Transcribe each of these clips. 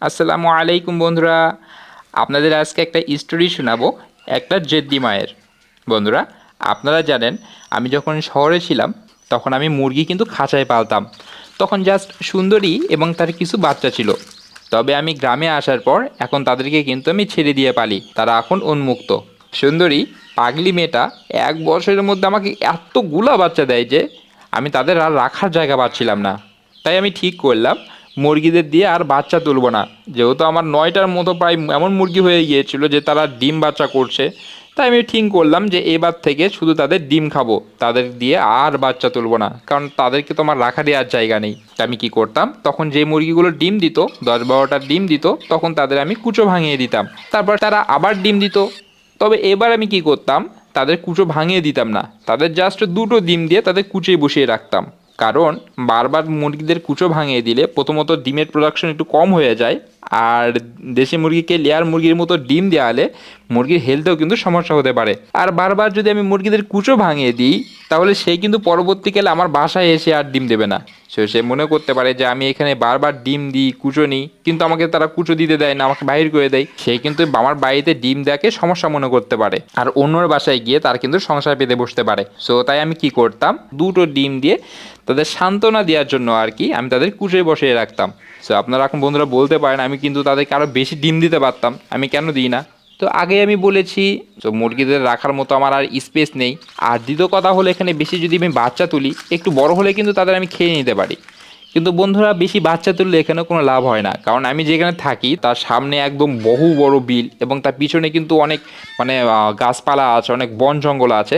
আসসালামু আলাইকুম বন্ধুরা। আপনাদের আজকে একটা স্টোরি শোনাবো, একটা জেদ্দি মায়ের। বন্ধুরা, আপনারা জানেন, আমি যখন শহরে ছিলাম, তখন আমি মুরগি কিন্তু খাঁচায় পালতাম। তখন জাস্ট সুন্দরী এবং তার কিছু বাচ্চা ছিল। তবে আমি গ্রামে আসার পর এখন তাদেরকে কিন্তু আমি ছেড়ে দিয়ে পালি। তারা এখন উন্মুক্ত। সুন্দরী, পাগলি মেয়েটা এক বছরের মধ্যে আমাকে এতগুলা বাচ্চা দেয় যে, আমি তাদের আর রাখার জায়গা পাচ্ছিলাম না। তাই আমি ঠিক করলাম মুরগিদের দিয়ে আর বাচ্চা তুলবো না। যেহেতু আমার নয়টার মতো প্রায় এমন মুরগি হয়ে গিয়েছিল যে তারা ডিম বাচ্চা করছে। তাই আমি ঠিক করলাম যে এবার থেকে শুধু তাদের ডিম খাব, তাদের দিয়ে আর বাচ্চা তুলবো না, কারণ তাদেরকে তো আমার রাখা দেওয়ার জায়গা নেই। আমি কি করতাম? তখন যে মুরগিগুলো ডিম দিত, দশ বারোটা ডিম দিত, তখন তাদের আমি কুচো ভাঙিয়ে দিতাম। তারপর তারা আবার ডিম দিত। তবে এবার আমি কি করতাম? তাদের কুচো ভাঙিয়ে দিতাম না। তাদের জাস্ট দুটো ডিম দিয়ে তাদের কুচোয় বসিয়ে রাখতাম। কারণ বারবার মুরগিদের কুচো ভাঙিয়ে দিলে প্রথমত ডিমের প্রোডাকশন একটু কম হয়ে যায় আর দেশি মুরগিকে লেয়ার মুরগির মতো ডিম দেওয়ালে মুরগির হেলথেও কিন্তু সমস্যা হতে পারে। আর বারবার যদি আমি মুরগিদের কুচো ভাঙিয়ে দিই, তাহলে সে কিন্তু পরবর্তীকালে আমার বাসায় এসে আর ডিম দেবে না। সে সে মনে করতে পারে যে আমি এখানে বারবার ডিম দিই, কুচো নিই, কিন্তু আমাকে তারা কুচো দিতে দেয় না, আমাকে বাহির করে দেয়। সে কিন্তু আমার বাড়িতে ডিম দেওয়াকে সমস্যা মনে করতে পারে। আর অন্যর বাসায় গিয়ে তার কিন্তু সংসার পেতে বসতে পারে। সো তাই আমি কি করতাম? দুটো ডিম দিয়ে তাদের সান্ত্বনা দেওয়ার জন্য আর কি আমি তাদের কুচোয় বসিয়ে রাখতাম। সো আপনারা এখন বন্ধুরা বলতে পারেন, আমি কিন্তু তাদেরকে আরও বেশি ডিম দিতে পারতাম, আমি কেন দিই না? তো আগে আমি বলেছি, তো মুরগিদের রাখার মতো আমার আর স্পেস নেই। আর দ্বিতীয় কথা হলো, এখানে বেশি যদি আমি বাচ্চা তুলি, একটু বড় হলে কিন্তু তাদের আমি খেয়ে নিতে পারি। কিন্তু বন্ধুরা, বেশি বাচ্চা তুললে এখানে কোনো লাভ হয় না। কারণ আমি যেখানে থাকি, তার সামনে একদম বহু বড় বিল এবং তার পিছনে কিন্তু অনেক মানে গাছপালা আছে, অনেক বন জঙ্গল আছে।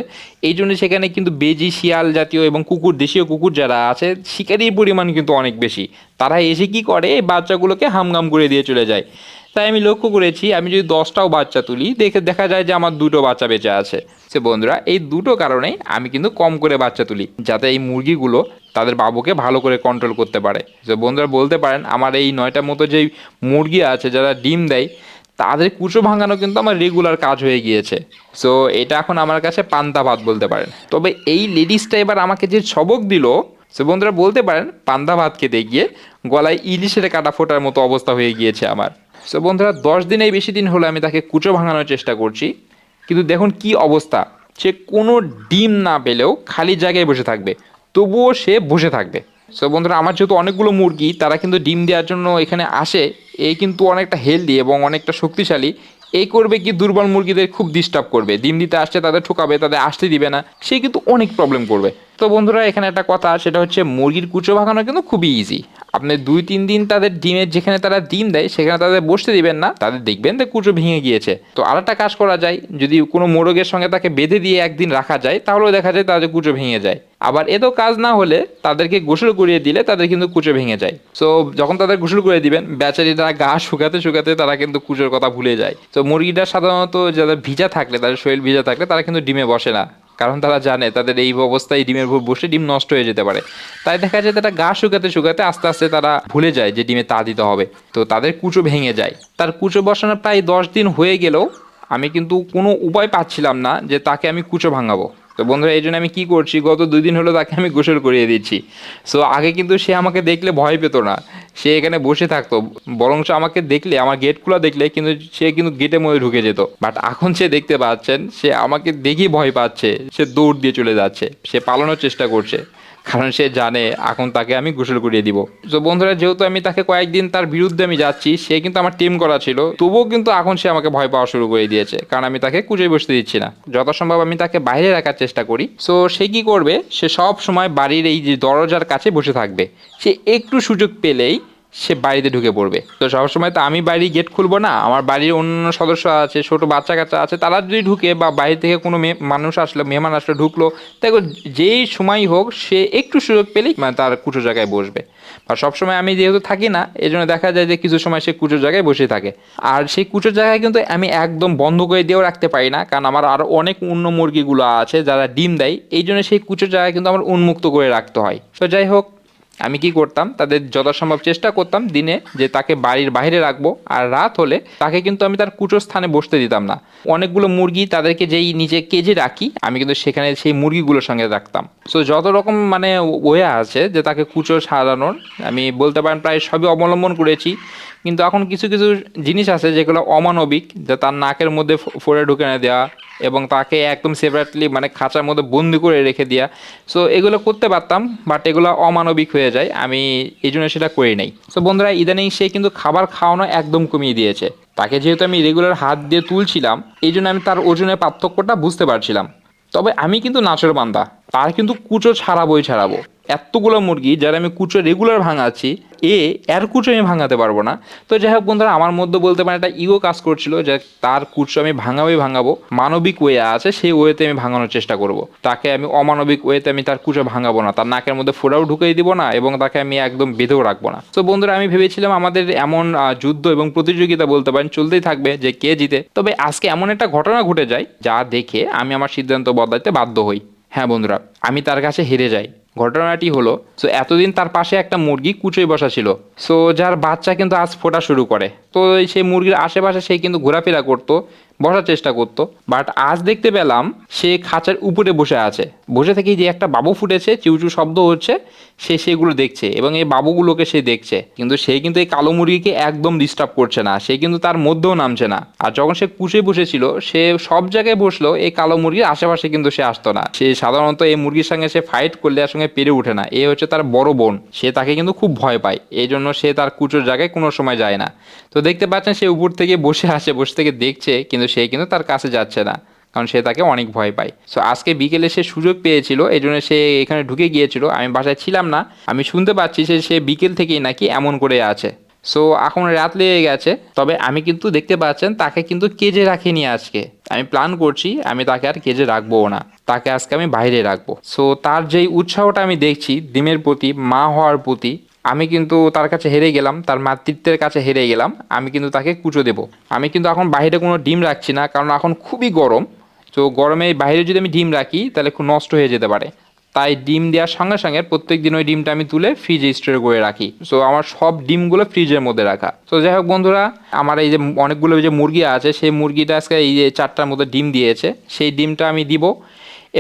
এই জন্য সেখানে কিন্তু বেজি, শিয়াল জাতীয় এবং কুকুর, দেশীয় কুকুর যারা আছে, শিকারির পরিমাণ কিন্তু অনেক বেশি। তারা এসে কি করে, এই বাচ্চাগুলোকে হামগাম করে দিয়ে চলে যায়। তাই আমি লক্ষ্য করেছি, আমি যদি দশটাও বাচ্চা তুলি, দেখে, দেখা যায় যে আমার দুটো বাচ্চা বেঁচে আছে। সে বন্ধুরা, এই দুটো কারণেই আমি কিন্তু কম করে বাচ্চা তুলি, যাতে এই মুরগিগুলো তাদের বাবুকে ভালো করে কন্ট্রোল করতে পারে। যে বন্ধুরা বলতে পারেন, আমার এই নয়টার মতো যেই মুরগি আছে, যারা ডিম দেয়, তাদের কুচো ভাঙানো কিন্তু আমার রেগুলার কাজ হয়ে গিয়েছে। সো এটা এখন আমার কাছে পান্তা ভাত বলতে পারেন। তবে এই লেডিসটা এবার আমাকে যে সবক দিল সে বন্ধুরা বলতে পারেন, পান্তা ভাত খেতে গিয়ে গলায় ইলিশের কাটা ফোটার মতো অবস্থা হয়ে গিয়েছে আমার। সো বন্ধুরা দশ দিনেই বেশি দিন হলো আমি তাকে কুচো ভাঙানোর চেষ্টা করছি। কিন্তু দেখুন কি অবস্থা, সে কোনো ডিম না পেলেও খালি জায়গায় বসে থাকবে। তবুও সে বসে থাকবে। সো বন্ধুরা, আমার যেহেতু অনেকগুলো মুরগি, তারা কিন্তু ডিম দেওয়ার জন্য এখানে আসে এই কিন্তু অনেকটা হেলদি এবং অনেকটা শক্তিশালী। এই করবে কি দুর্বল মুরগিদের খুব ডিস্টার্ব করবে। ডিম দিতে আসছে তাদের ঠোকাবে, তাদের আসতে দিবে না, সে কিন্তু অনেক প্রবলেম করবে। তো বন্ধুরা, এখানে একটা কথা, সেটা হচ্ছে মুরগির কুচো ভাঙানো কিন্তু খুবই ইজি আপনি দুই, তিন দিন তাদের ডিমের যেখানে তারা ডিম দেয়, সেখানে তাদের বসতে দিবেন না, তাদের দেখবেন যে কুচো ভেঙে গিয়েছে। তো আরেকটা কাজ করা যায়, যদি কোনো মোরগের সঙ্গে তাকে বেঁধে দিয়ে একদিন রাখা যায়, তাহলেও দেখা যায় তাদের কুচো ভেঙে যায়। আবার এতেও কাজ না হলে তাদেরকে গোসল করিয়ে দিলে তাদের কিন্তু কুচো ভেঙে যায়। সো যখন তাদের গোসল করে দিবেন বেচারি তারা গা শুকাতে শুকাতে তারা কিন্তু কুচোর কথা ভুলে যায়। তো মুরগিটা সাধারণত যাদের ভিজা থাকলে, তাদের শরীর ভিজা থাকলে তারা কিন্তু ডিমে বসে না। কারণ তারা জানে তাদের এই অবস্থায় ডিমের উপর বসে ডিম নষ্ট হয়ে যেতে পারে। তাই দেখা যায় তারা গা শুকাতে শুকাতে আস্তে আস্তে তারা ভুলে যায় যে ডিমে তা দিতে হবে। তো তাদের কুচো ভেঙে যায়। তার কুচো বসানো প্রায় দশ দিন হয়ে গেলেও আমি কিন্তু কোনো উপায় পাচ্ছিলাম না যে তাকে আমি কুচো ভাঙাবো। তো বন্ধুরা, এই জন্য আমি কী করছি? গত দুই দিন হলো তাকে আমি গোসল করিয়ে দিচ্ছি। সো আগে কিন্তু সে আমাকে দেখলে ভয় পেতো না। সে এখানে বসে থাকতো। বরঞ্চ আমাকে দেখলে, আমার গেট খোলা দেখলে কিন্তু সে কিন্তু গেটের মধ্যে ঢুকে যেত। বাট এখন সে দেখতে পাচ্ছেন, সে আমাকে দেখেই ভয় পাচ্ছে, সে দৌড় দিয়ে চলে যাচ্ছে, সে পালানোর চেষ্টা করছে। কারণ সে জানে, এখন তাকে আমি গোসল করিয়ে দিব। তো বন্ধুরা, যেহেতু আমি তাকে কয়েকদিন তার বিরুদ্ধে আমি যাচ্ছি, সে কিন্তু আমার টিম করা ছিল, তবুও কিন্তু এখন সে আমাকে ভয় পাওয়া শুরু করে দিয়েছে, কারণ আমি তাকে কুচে বসতে দিচ্ছি না। যথাসম্ভব আমি তাকে বাইরে রাখার চেষ্টা করি। সো সে কি করবে? সে সব সময় বাড়ির এই যে দরজার কাছে বসে থাকবে। সে একটু সুযোগ পেলেই সে বাড়িতে ঢুকে পড়বে। তো সবসময় তো আমি বাড়ির গেট খুলবো না, আমার বাড়ির অন্য সদস্য আছে, ছোট বাচ্চা কাচ্চা আছে, তারা যদি ঢুকে বা বাইরে থেকে কোনো মানুষ আসলো, মেহমান আসলো, ঢুকলো দেখো যেই সময় হোক সে একটু সুযোগ পেলেই মানে তার কুচো জায়গায় বসবে। বা সবসময় আমি যেহেতু থাকি না এই জন্য দেখা যায় যে কিছু সময় সে কুচো জায়গায় বসে থাকে। আর সেই কুচো জায়গায় কিন্তু আমি একদম বন্ধ করে দিয়েও রাখতে পারি না, কারণ আমার আরও অনেক অন্য মুরগিগুলো আছে যারা ডিম দেয় এই জন্য সেই কুচো জায়গায় কিন্তু আমার উন্মুক্ত করে রাখতে হয়। তো যাই হোক আমি কি করতাম? তাদের যথাসম্ভব চেষ্টা করতাম দিনে যে তাকে বাড়ির বাইরে রাখব। আর রাত হলে তাকে কিন্তু আমি তার কুচো স্থানে বসতে দিতাম না। অনেকগুলো মুরগি তাদেরকে যেই নিজে কেজে রাখি, আমি কিন্তু সেখানে সেই মুরগিগুলোর সঙ্গে রাখতাম। সো যত রকম মানে ওয়ে আছে যে তাকে কুচো সারানোর, আমি বলতে পারেন প্রায় সবই অবলম্বন করেছি। কিন্তু এখন কিছু কিছু জিনিস আছে যেগুলো অমানবিক, যে তার নাকের মধ্যে ফো- ফোড়ে ঢুকে না দেওয়া এবং তাকে একদম সেপারেটলি মানে খাঁচার মধ্যে বন্দি করে রেখে দেওয়া সো এগুলো করতে পারতাম বাট এগুলো অমানবিক হয়ে যায়, আমি এই জন্য সেটা করি নাই। তো বন্ধুরা, ইদানিং সে কিন্তু খাবার খাওয়ানো একদম কমিয়ে দিয়েছে। তাকে যেহেতু আমি রেগুলার হাত দিয়ে তুলছিলাম, এই জন্য আমি তার ওজনের পার্থক্যটা বুঝতে পারছিলাম। তবে আমি কিন্তু নাচের বান্দা। তার কিন্তু কুচো ছাড়াবোই ছাড়াবো। এতগুলো মুরগি যারা আমি কুচো রেগুলার ভাঙাচ্ছি, এ এর কুচো আমি ভাঙাতে পারব না। তো যাই হোক বন্ধুরা, আমার মধ্যে বলতে পারেন একটা ইগো কাজ করছিল যে তার কুচো আমি ভাঙাবোই ভাঙাবো। মানবিক ওয়ে আছে, সেই ওয়েতে আমি ভাঙানোর চেষ্টা করব। তাকে আমি অমানবিক ওয়েতে আমি তার কুচো ভাঙাবো না। তার নাকের মধ্যে ফোড়াও ঢুকিয়ে দিব না এবং তাকে আমি একদম বেঁধেও রাখব না। তো বন্ধুরা, আমি ভেবেছিলাম আমাদের এমন যুদ্ধ এবং প্রতিযোগিতা বলতে পারেন, চলতেই থাকবে যে কে জিতে। তবে আজকে এমন একটা ঘটনা ঘটে যায়, যা দেখে আমি আমার সিদ্ধান্ত বদলাতে বাধ্য হই। হ্যাঁ বন্ধুরা আমি তার কাছে হেরে যাই। ঘটনাটি হলো, সো, এতদিন তার পাশে একটা মুরগি কুচোয় বসা ছিল। সো, যার বাচ্চা কিন্তু আজ ফোটা শুরু করে। তো সেই মুরগির আশেপাশে সে কিন্তু ঘোরাফেরা করতো, বসার চেষ্টা করতো। বাট আজ দেখতে পেলাম, সে খাঁচার উপরে বসে আছে। বসে থেকেই যে একটা বাবু ফুটেছে, চিউচু শব্দ হচ্ছে, সে সেগুলো দেখছে এবং এই বাবুগুলোকে সে দেখছে। কিন্তু সে কিন্তু এই কালো মুরগিকে একদম ডিস্টার্ব করছে না। সে কিন্তু তার মধ্যেও নামছে না। আর যখন সে কুচে বসেছিল, সে সব জায়গায় বসল এই কালো মুরগির আশেপাশে কিন্তু সে আসতো না। সে সাধারণত এই মুরগির সঙ্গে সে ফাইট করলে এর সঙ্গে পেরে ওঠে না। এ হচ্ছে তার বড় বোন। সে তাকে কিন্তু খুব ভয় পায়। এই জন্য সে তার কুচোর জায়গায় কোনো সময় যায় না। তো দেখতে পাচ্ছেন সে উপর থেকে বসে আসে, বসে থেকে দেখছে, কিন্তু সে কিন্তু তার কাছে যাচ্ছে না, কারণ সে তাকে অনেক ভয় পায়। সো আজকে বিকেলে সে সুযোগ পেয়েছিল এই জন্য সে এখানে ঢুকে গিয়েছিল। আমি বাসায় ছিলাম না। আমি শুনতে পাচ্ছি যে সে বিকেল থেকেই নাকি এমন করে আছে। সো এখন রাত লেগে গেছে। তবে আমি কিন্তু দেখতে পাচ্ছেন, তাকে কিন্তু কেজে রাখিনি আজকে। আমি প্ল্যান করছি, আমি তাকে আর কেজে রাখব না। তাকে আজকে আমি বাইরে রাখব। সো তার যেই উৎসাহটা আমি দেখছি, ডিমের প্রতি, মা হওয়ার প্রতি, আমি কিন্তু তার কাছে হেরে গেলাম, তার মাতৃত্বের কাছে হেরে গেলাম, আমি কিন্তু তাকে কুচো দেবো। আমি কিন্তু এখন বাইরে কোনো ডিম রাখছি না, কারণ এখন খুবই গরম। তো গরমে বাইরে যদি আমি ডিম রাখি, তাহলে খুব নষ্ট হয়ে যেতে পারে। তাই ডিম দেওয়ার সঙ্গে সঙ্গে প্রত্যেক দিন ওই ডিমটা আমি তুলে ফ্রিজে স্টোর করে রাখি। সো আমার সব ডিমগুলো ফ্রিজের মধ্যে রাখা। তো যাই হোক বন্ধুরা, আমার এই যে অনেকগুলো যে মুরগি আছে, সেই মুরগিটা আজকে এই যে চারটার মতো ডিম দিয়েছে, সেই ডিমটা আমি দিব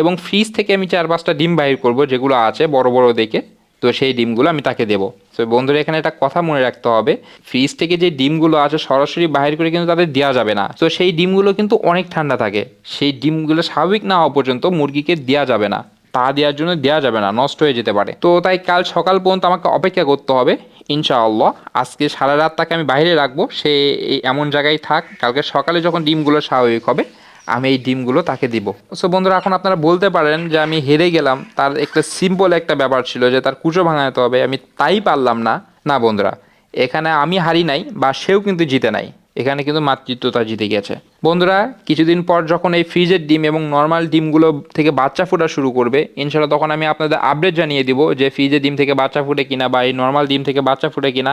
এবং ফ্রিজ থেকে আমি চার পাঁচটা ডিম বাইর করব যেগুলো আছে বড় বড় দেখে। তো সেই ডিমগুলো আমি তাকে দেবো। তো বন্ধুরা, এখানে একটা কথা মনে রাখতে হবে। ফ্রিজ থেকে যে ডিমগুলো আছে সরাসরি বাইরে করে কিন্তু তাদের দেওয়া যাবে না। তো সেই ডিমগুলো কিন্তু অনেক ঠান্ডা থাকে। সেই ডিমগুলো স্বাভাবিক না হওয়া পর্যন্ত মুরগিকে দেওয়া যাবে না। তা দেওয়ার জন্য দেওয়া যাবে না, নষ্ট হয়ে যেতে পারে। তো তাই কাল সকাল পর্যন্ত আমাকে অপেক্ষা করতে হবে, ইনশাআল্লাহ। আজকে সারা রাত তাকে আমি বাইরে রাখব, সে এমন জায়গায় থাক, কালকে সকালে যখন ডিমগুলো স্বাভাবিক হবে, আমি এই ডিমগুলো তাকে দিব। সো বন্ধুরা, এখন আপনারা বলতে পারেন যে আমি হেরে গেলাম, তার একটা সিম্পল একটা ব্যাপার ছিল যে তার কুচো ভাঙাতে হবে, আমি তাই পারলাম না। না বন্ধুরা, এখানে আমি হারি নাই বা সেও কিন্তু জিতে নাই। এখানে কিন্তু মাতৃত্বতা জিতে গেছে। বন্ধুরা, কিছুদিন পর যখন এই ফ্রিজের ডিম এবং নর্মাল ডিমগুলো থেকে বাচ্চা ফোটা শুরু করবে ইনশাল্লাহ তখন আমি আপনাদের আপডেট জানিয়ে দিব যে ফ্রিজের ডিম থেকে বাচ্চা ফুটে কিনা বা এই নর্মাল ডিম থেকে বাচ্চা ফুটে কিনা।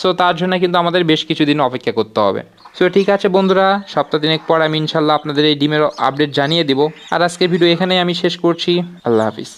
সো তার জন্য কিন্তু আমাদের বেশ কিছুদিন অপেক্ষা করতে হবে। সো ঠিক আছে বন্ধুরা সপ্তাহ দিনেক পর আমি ইনশাল্লাহ আপনাদের এই ডিমের আপডেট জানিয়ে দিব। আর আজকের ভিডিও এখানেই আমি শেষ করছি। আল্লাহ হাফিজ।